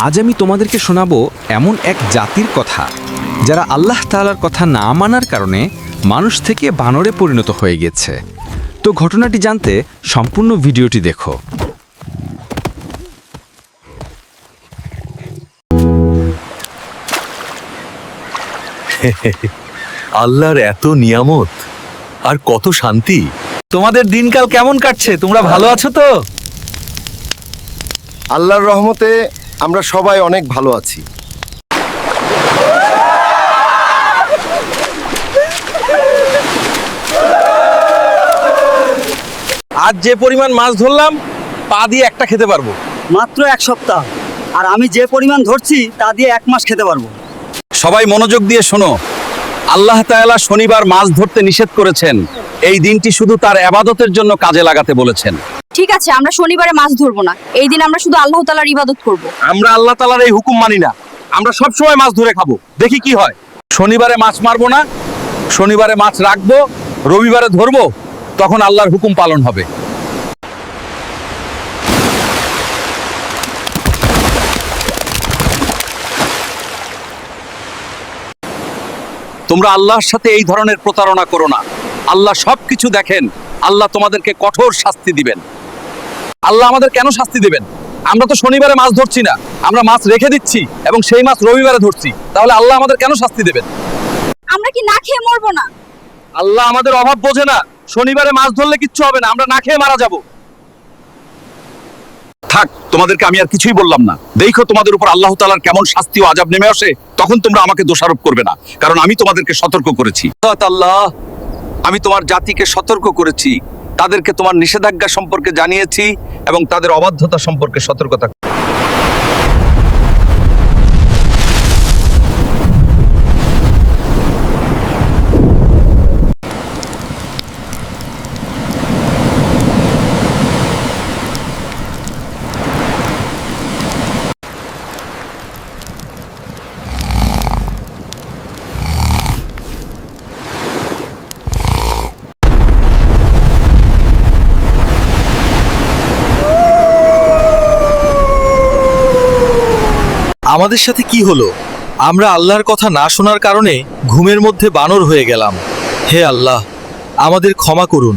আজ আমি তোমাদেরকে শোনাবো এমন এক জাতির কথা যারা আল্লাহ তালার কথা না মানার কারণে মানুষ থেকে বানরে পরিণত হয়ে গেছে। তো ঘটনাটি জানতে সম্পূর্ণ ভিডিওটি দেখো। আল্লাহর এত নিয়ামত আর কত শান্তি। তোমাদের দিনকাল কেমন কাটছে? তোমরা ভালো আছো তো? আল্লাহর রহমতে আমরা সবাই অনেক ভালো আছি। আজ যে পরিমাণ মাছ ধরলাম পা দিয়ে একটা খেতে পারব। মাত্র এক সপ্তাহ। আর আমি যে পরিমাণ ধরছি তা দিয়ে এক মাস খেতে পারব। সবাই মনোযোগ দিয়ে শোনো। আল্লাহ তাআলা শনিবার মাছ ধরতে নিষেধ করেছেন। এই দিনটি শুধু তার আবাদতের জন্য কাজে লাগাতে বলেছেন। ঠিক আছে, আমরা শনিবারে মাছ ধরবো না। এই দিন আমরা শুধু আল্লাহ তালার ইবাদত করব। আমরা আল্লাহ তাআলার এই হুকুম মানি না। আমরা সব সময় মাছ ধরে খাব। দেখি কি হয়। শনিবারে মাছ মারবো না, শনিবারে মাছ রাখব, রবিবারে ধরবো, তখন আল্লাহর হুকুম পালন হবে। তোমরা আল্লাহর সাথে এই ধরনের প্রতারণা করো না। আল্লাহ সবকিছু দেখেন। আল্লাহ তোমাদেরকে কঠোর শাস্তি দিবেন। আল্লাহ আমাদের কেন শাস্তি দেবেন? আমরা তো শনিবারে মাছ ধরছি না। আমরা মাছ রেখে দিচ্ছি এবং সেই মাছ রবিবারে ধরছি। তাহলে আল্লাহ আমাদের কেন শাস্তি দেবেন? আমরা কি না খেয়ে মরবো না? আল্লাহ আমাদের অভাব বোঝে না। শনিবারে মাছ ধরলে কিচ্ছু হবে না। আমরা না খেয়ে মারা যাব। থাক তোমাদেরকে আমি আর কিছুই বললাম না। দেখো তোমাদের উপর আল্লাহ তাআলার কেমন শাস্তি ও আজাব নেমে আসে তখন তোমরা আমাকে দোষারোপ করবে না। কারণ আমি তোমাদেরকে সতর্ক করেছি। আল্লাহ আমি তোমার জাতিকে সতর্ক করেছি তাদেরকে তোমার নিষেধাজ্ঞা সম্পর্কে জানিয়েছি এবং তাদের অবাধ্যতা সম্পর্কে সতর্কতা আমাদের সাথে কি হলো? আমরা আল্লাহর কথা না শোনার কারণে ঘুমের মধ্যে বানর হয়ে গেলাম। হে আল্লাহ, আমাদের ক্ষমা করুন।